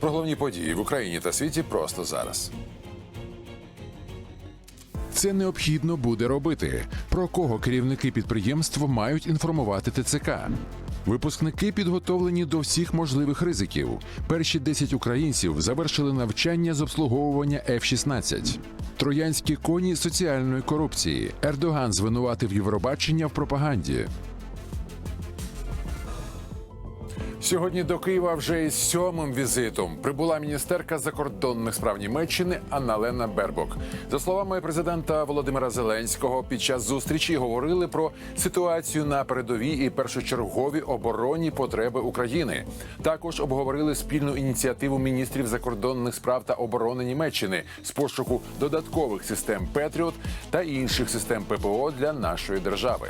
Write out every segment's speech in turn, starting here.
Про головні події в Україні та світі просто зараз. Це необхідно буде робити. Про кого керівники підприємств мають інформувати ТЦК. Випускники підготовлені до всіх можливих ризиків. Перші 10 українців завершили навчання з обслуговування F-16. Троянські коні соціальної корупції. Ердоган звинуватив Євробачення в пропаганді. Сьогодні до Києва вже із сьомим візитом прибула міністерка закордонних справ Німеччини Анна-Лена Бербок. За словами президента Володимира Зеленського, під час зустрічі говорили про ситуацію на передовій і першочергові оборонні потреби України. Також обговорили спільну ініціативу міністрів закордонних справ та оборони Німеччини з пошуку додаткових систем Петріот та інших систем ППО для нашої держави.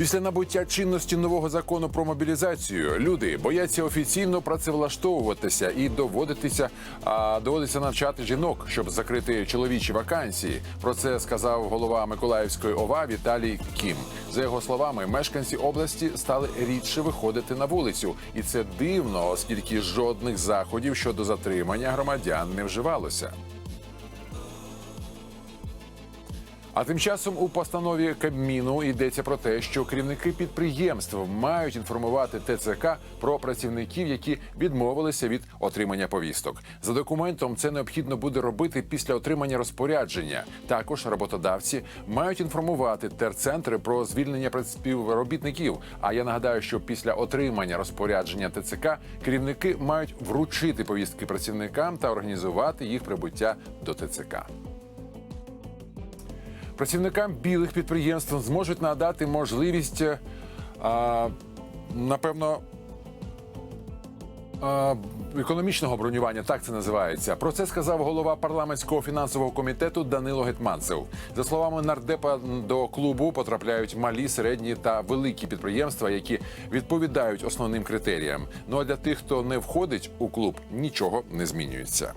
Після набуття чинності нового закону про мобілізацію люди бояться офіційно працевлаштовуватися і доводитися а, доводиться навчати жінок, щоб закрити чоловічі вакансії. Про це сказав голова Миколаївської ОВА Віталій Кім. За його словами, мешканці області стали рідше виходити на вулицю, і це дивно, оскільки жодних заходів щодо затримання громадян не вживалося. А тим часом у постанові Кабміну йдеться про те, що керівники підприємств мають інформувати ТЦК про працівників, які відмовилися від отримання повісток. За документом це необхідно буде робити після отримання розпорядження. Також роботодавці мають інформувати терцентри про звільнення співробітників. А я нагадаю, що після отримання розпорядження ТЦК керівники мають вручити повістки працівникам та організувати їх прибуття до ТЦК. Працівникам білих підприємств зможуть надати можливість, е, а, напевно, а, економічного бронювання, так це називається. Про це сказав голова парламентського фінансового комітету Данило Гетманцев. За словами нардепа, до клубу потрапляють малі, середні та великі підприємства, які відповідають основним критеріям. Ну а для тих, хто не входить у клуб, нічого не змінюється.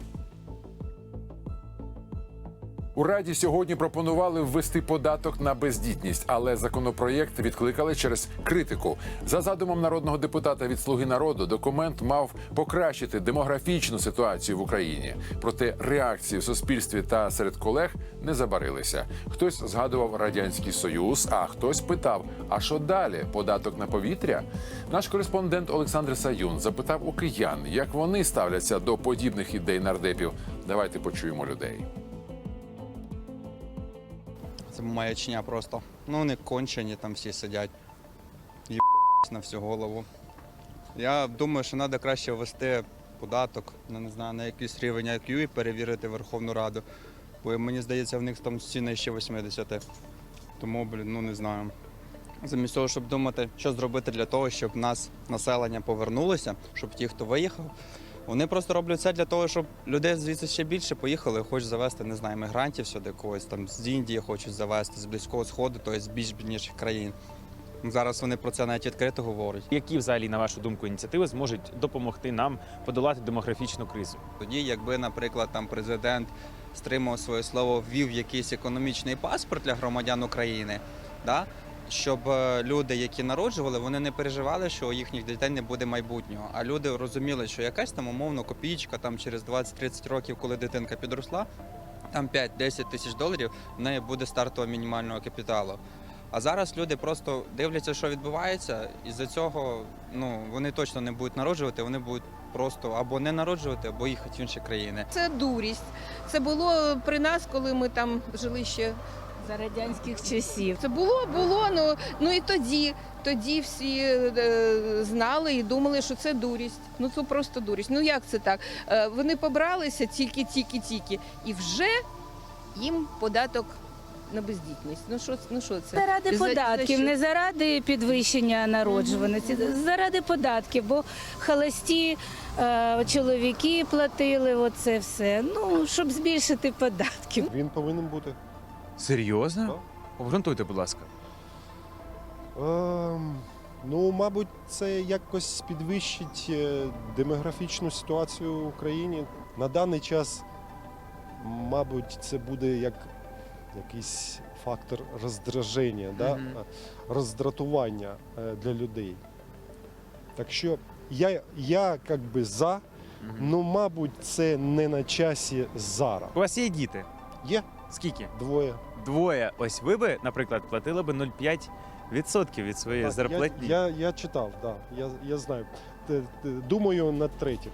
У раді сьогодні пропонували ввести податок на бездітність, але законопроєкт відкликали через критику. За задумом народного депутата від Слуги народу, документ мав покращити демографічну ситуацію в Україні. Проте реакції в суспільстві та серед колег не забарилися. Хтось згадував радянський союз, а хтось питав: а що далі? Податок на повітря? Наш кореспондент Олександр Саюн запитав у киян, як вони ставляться до подібних ідей нардепів. Давайте почуємо людей. Це маячня просто. Ну вони кончені там всі сидять. Є на всю голову. Я думаю, що треба краще ввести податок, ну, не знаю, на якийсь рівень IQ і перевірити Верховну Раду. Бо мені здається, в них там ціни ще 80. Тому, блін, ну не знаю. Замість того, щоб думати, що зробити для того, щоб нас населення повернулося, щоб ті, хто виїхав, вони просто роблять це для того, щоб людей звідси ще більше поїхали, хочуть завести, не знаю, мігрантів сюди когось там з Індії хочуть завести, з Близького Сходу, тобто з більш бідніших країн. Зараз вони про це навіть відкрито говорять. Які взагалі, на вашу думку, ініціативи зможуть допомогти нам подолати демографічну кризу? Тоді, якби, наприклад, там президент стримав своє слово, ввів якийсь економічний паспорт для громадян України, да? Щоб е, люди, які народжували, вони не переживали, що у їхніх дітей не буде майбутнього. А люди розуміли, що якась там умовно копійка там через 20-30 років, коли дитинка підросла, там 5-10 тисяч доларів в неї буде стартового мінімального капіталу. А зараз люди просто дивляться, що відбувається, і за цього ну вони точно не будуть народжувати, вони будуть просто або не народжувати, або їхати в інші країни. Це дурість. Це було при нас, коли ми там жили ще. За радянських часів. Це було, було. Ну ну і тоді. Тоді всі е, знали і думали, що це дурість. Ну це просто дурість. Ну як це так? Е, вони побралися тільки, тільки, тільки, і вже їм податок на бездітність. Ну що, ну що це? Заради За- за податків, що? не заради підвищення народжуваності, заради податків, бо холості е, чоловіки платили оце все. Ну, щоб збільшити податки. Він повинен бути. Серйозно? Обґрунтуйте, будь ласка. Ем, ну, мабуть, це якось підвищить е, демографічну ситуацію в Україні. На даний час, мабуть, це буде як якийсь фактор роздраження, да? Мгм. е, роздратування е, для людей. Так що я, я як би за, ну, мабуть, це не на часі зараз. У вас є діти? Є Скільки? двоє. Двоє. Ось ви би, наприклад, платили би 0,5% від своєї Так, зарплатні. Я, я, я читав, да, я, я знаю. Т- т- Думаю на третім.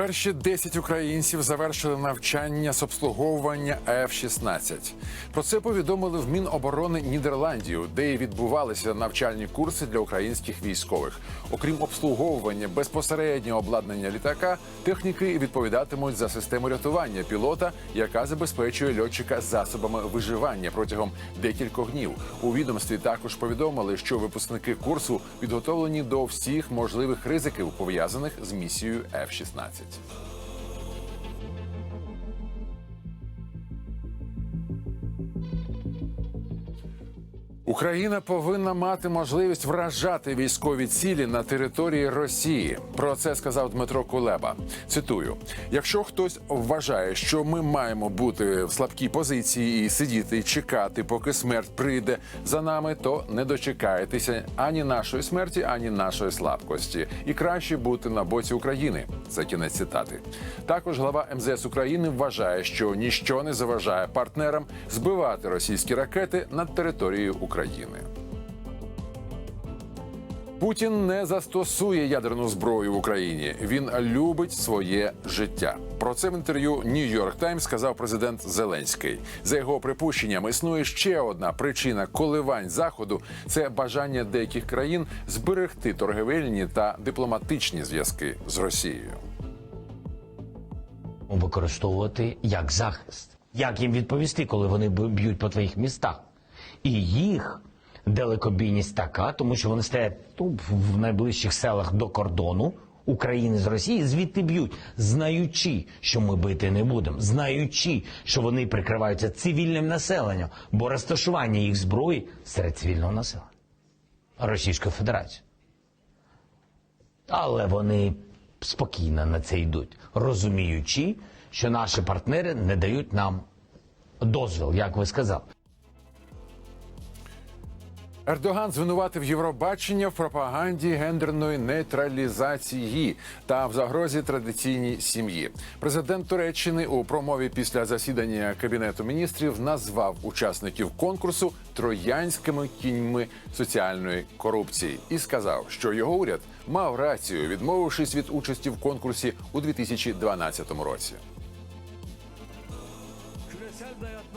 Перші 10 українців завершили навчання з обслуговування F-16. Про це повідомили в Міноборони Нідерландів, де і відбувалися навчальні курси для українських військових. Окрім обслуговування безпосереднього обладнання літака, техніки відповідатимуть за систему рятування пілота, яка забезпечує льотчика засобами виживання протягом декількох днів. У відомстві також повідомили, що випускники курсу підготовлені до всіх можливих ризиків пов'язаних з місією F-16. Right. Україна повинна мати можливість вражати військові цілі на території Росії. Про це сказав Дмитро Кулеба. Цитую: якщо хтось вважає, що ми маємо бути в слабкій позиції і сидіти і чекати, поки смерть прийде за нами, то не дочекаєтеся ані нашої смерті, ані нашої слабкості. І краще бути на боці України. Це кінець цитати. Також глава МЗС України вважає, що ніщо не заважає партнерам збивати російські ракети над територією України. Путін не застосує ядерну зброю в Україні. Він любить своє життя. Про це в інтерв'ю York Times сказав президент Зеленський. За його припущенням, існує ще одна причина коливань заходу це бажання деяких країн зберегти торгівельні та дипломатичні зв'язки з Росією. використовувати як захист. Як їм відповісти, коли вони б'ють по твоїх містах? І їх далекобійність така, тому що вони стоять ну, в- найближчих селах до кордону України з Росії, звідти б'ють, знаючи, що ми бити не будемо, знаючи, що вони прикриваються цивільним населенням, бо розташування їх зброї серед цивільного населення Російської Федерації. Але вони спокійно на це йдуть, розуміючи, що наші партнери не дають нам дозвіл, як ви сказали. Ердоган звинуватив Євробачення в пропаганді гендерної нейтралізації та в загрозі традиційній сім'ї. Президент Туреччини у промові після засідання кабінету міністрів назвав учасників конкурсу троянськими кіньми соціальної корупції і сказав, що його уряд мав рацію, відмовившись від участі в конкурсі у 2012 році.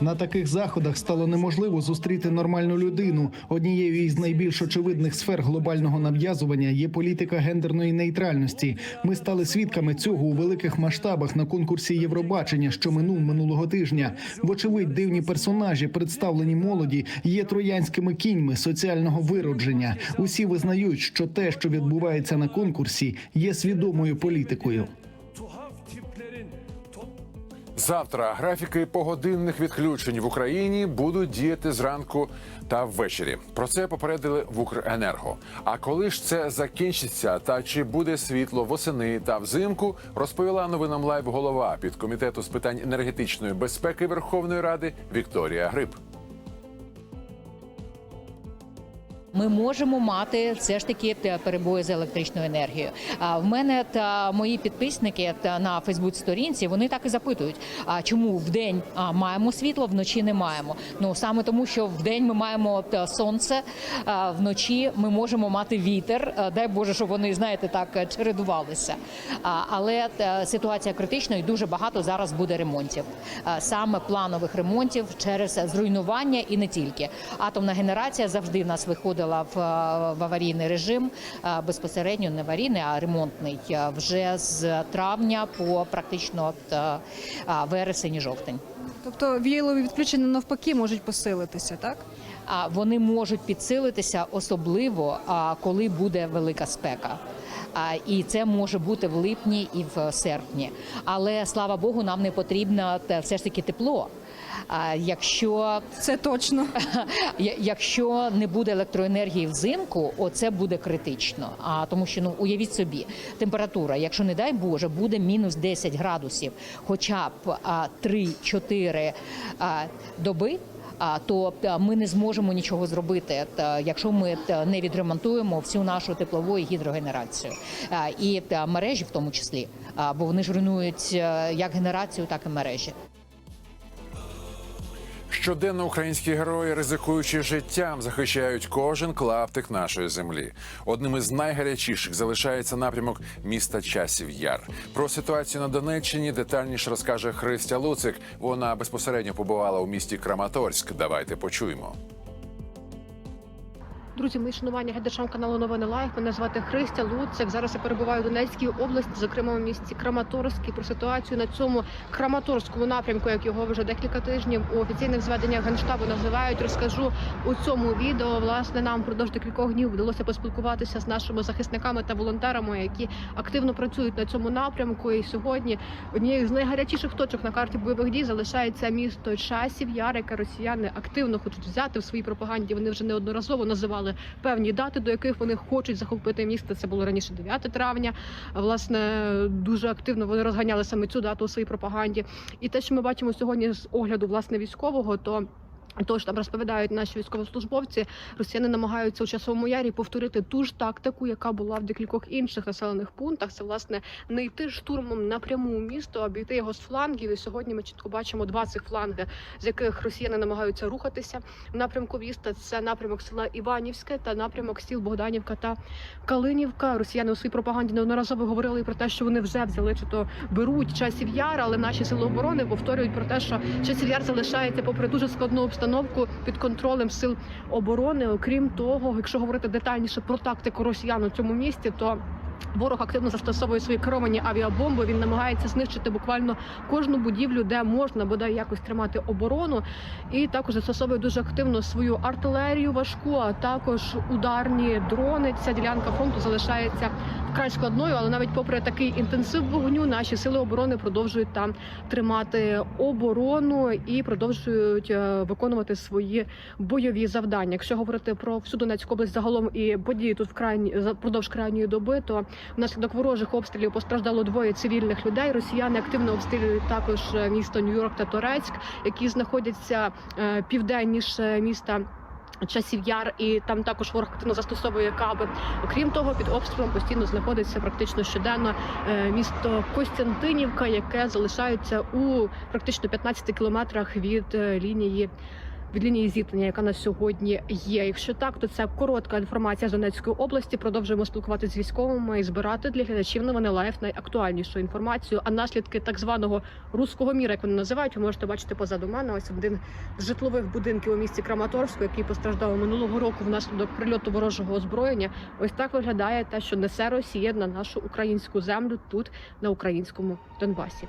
На таких заходах стало неможливо зустріти нормальну людину. Однією із найбільш очевидних сфер глобального нав'язування є політика гендерної нейтральності. Ми стали свідками цього у великих масштабах на конкурсі Євробачення, що минув минулого тижня. Вочевидь, дивні персонажі, представлені молоді, є троянськими кіньми соціального виродження. Усі визнають, що те, що відбувається на конкурсі, є свідомою політикою. Завтра графіки погодинних відключень в Україні будуть діяти зранку та ввечері. Про це попередили в Укренерго. А коли ж це закінчиться, та чи буде світло восени та взимку, розповіла новинам лайв голова підкомітету з питань енергетичної безпеки Верховної Ради Вікторія Гриб. Ми можемо мати все ж таки перебої з електричною енергією. А в мене та мої підписники та на Фейсбук сторінці вони так і запитують: а чому в день маємо світло, вночі не маємо? Ну саме тому, що в день ми маємо сонце, а вночі ми можемо мати вітер. Дай Боже, щоб вони знаєте так чередувалися. Але ситуація критична і дуже багато зараз буде ремонтів, саме планових ремонтів через зруйнування і не тільки. Атомна генерація завжди в нас виходила в, е, в аварійний режим е, безпосередньо не аварійний, а ремонтний е, вже з травня по практично от, вересень і жовтень. Тобто віялові відключення навпаки можуть посилитися, так? А вони можуть підсилитися особливо, коли буде велика спека. І це може бути в липні і в серпні. Але слава Богу, нам не потрібно все ж таки тепло. Якщо Це точно. Якщо не буде електроенергії взимку, оце буде критично. А тому, що ну уявіть собі, температура, якщо не дай Боже, буде мінус 10 градусів, хоча б а, 3-4 доби. а, то ми не зможемо нічого зробити, якщо ми не відремонтуємо всю нашу теплову і гідрогенерацію і мережі, в тому числі, бо вони ж руйнують е, як генерацію, так і мережі. Щоденно українські герої, ризикуючи життям, захищають кожен клаптик нашої землі. Одним із найгарячіших залишається напрямок міста Часів Яр. Про ситуацію на Донеччині детальніше розкаже Христя Луцик. Вона безпосередньо побувала у місті Краматорськ. Давайте почуємо. Друзі, мої шанування глядачам каналу Новини Лайф. Мене звати Христя Луцик. Зараз я перебуваю у Донецькій області, зокрема у місті Краматорськ. І Про ситуацію на цьому Краматорському напрямку, як його вже декілька тижнів у офіційних зведеннях генштабу називають. Розкажу у цьому відео. Власне, нам впродовж декількох днів вдалося поспілкуватися з нашими захисниками та волонтерами, які активно працюють на цьому напрямку. І сьогодні однією з найгарячіших точок на карті бойових дій залишається місто Часів Яр, росіяни активно хочуть взяти в своїй пропаганді. Вони вже неодноразово називали певні дати, до яких вони хочуть захопити місто. Це було раніше 9 травня. Власне, дуже активно вони розганяли саме цю дату у своїй пропаганді. І те, що ми бачимо сьогодні з огляду власне військового, то Тож там розповідають наші військовослужбовці, росіяни намагаються у часовому ярі повторити ту ж тактику, яка була в декількох інших населених пунктах. Це власне не йти штурмом напряму у місто, а обійти його з флангів. І сьогодні ми чітко бачимо два цих фланги, з яких росіяни намагаються рухатися в напрямку міста. Це напрямок села Іванівське та напрямок сіл Богданівка та Калинівка. Росіяни у своїй пропаганді неодноразово говорили про те, що вони вже взяли чи то беруть часів яр, але наші сили оборони повторюють про те, що часів яр залишається попри дуже складну обстановку під контролем сил оборони. Окрім того, якщо говорити детальніше про тактику росіян у цьому місті, то Ворог активно застосовує свої керовані авіабомби. Він намагається знищити буквально кожну будівлю, де можна бодай якось тримати оборону, і також застосовує дуже активно свою артилерію важку, а також ударні дрони. Ця ділянка фронту залишається вкрай складною, але навіть попри такий інтенсив вогню, наші сили оборони продовжують там тримати оборону і продовжують е, виконувати свої бойові завдання. Якщо говорити про всю Донецьку область загалом і події тут в крайні за- впродовж крайньої доби, то внаслідок ворожих обстрілів постраждало двоє цивільних людей. Росіяни активно обстрілюють також е, місто Нью-Йорк та Торецьк, які знаходяться е, південніше міста. Часів яр, і там також ворог активно застосовує каби. Окрім того, під обстрілом постійно знаходиться практично щоденно е, місто Костянтинівка, яке залишається у практично 15 кілометрах від е, лінії. Від лінії зіткнення, яка на сьогодні є. Якщо так, то це коротка інформація з Донецької області. Продовжуємо спілкуватися з військовими і збирати для глядачів новини лайф найактуальнішу інформацію. А наслідки так званого руського міра, як вони називають, ви можете бачити позаду мене. Ось один з житлових будинків у місті Краматорську, який постраждав минулого року внаслідок прильоту ворожого озброєння. Ось так виглядає те, що несе Росія на нашу українську землю тут на українському Донбасі.